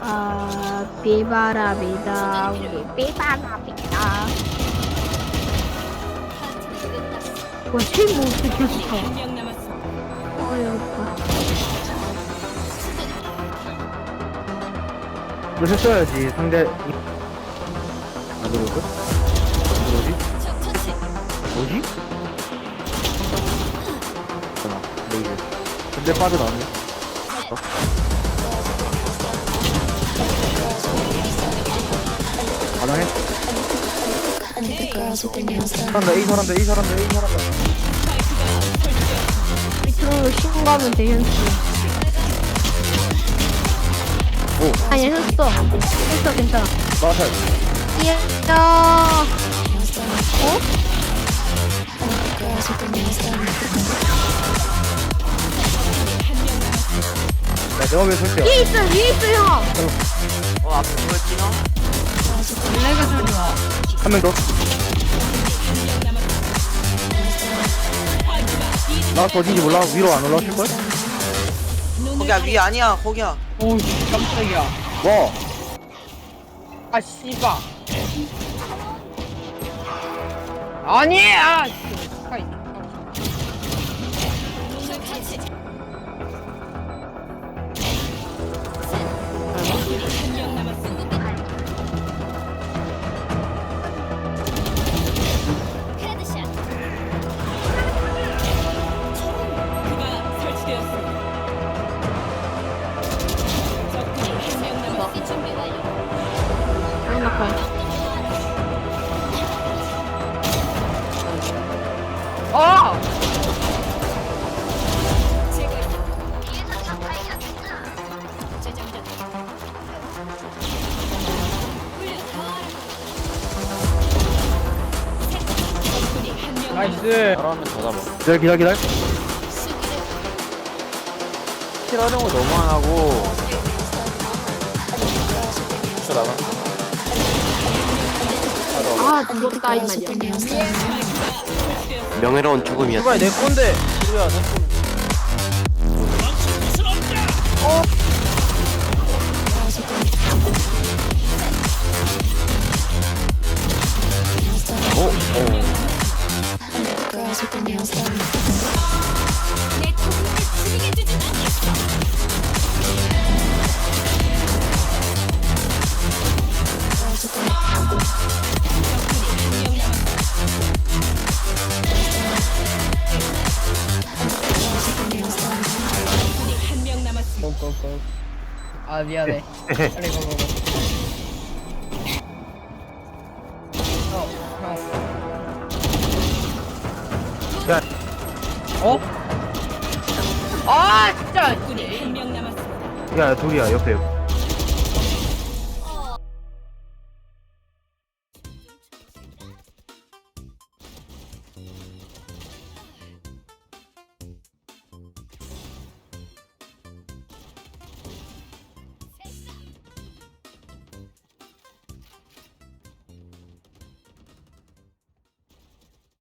아 비바람이다. 우리 비바람이다. 와, 실못 지켰어. 한명. 이거 했어야지 상대 안 들어올걸? 안 들어오지? 뭐지? 잠깐만 레이저 근데 빠져나왔네 어? 가능해? 사람다 A 사람다 A 사람다 A 사람다 밑으로 신고 가면 되겠지. 아니, 했어. 했어, 괜찮아. 나왔어 이야. 어? 야 내가 왜 설계야 위에 있어, 위에 있어, 형. 어 앞에 누가 뛰나? 한 명 더 나또 어딘지 몰라 위로 안 올라오실 걸? 거기야 위 아니야 거기야 오우 깜짝이야 와아 씨발 아니 아 나이스 잘하면 더 잡아. 기다려 기다려 기다려 킬하는 거 너무 안 하고. 쳐 나가. 아, 죽었다, 이 말이야. 명예로운 죽음이야. 씨발 내 건데 누구야 내 건. 어? 아 미안해 빨리 고 고 고 어, 형. 야. 어? 아 진짜 적군이 한명 남았습니다. 야 둘이야 옆에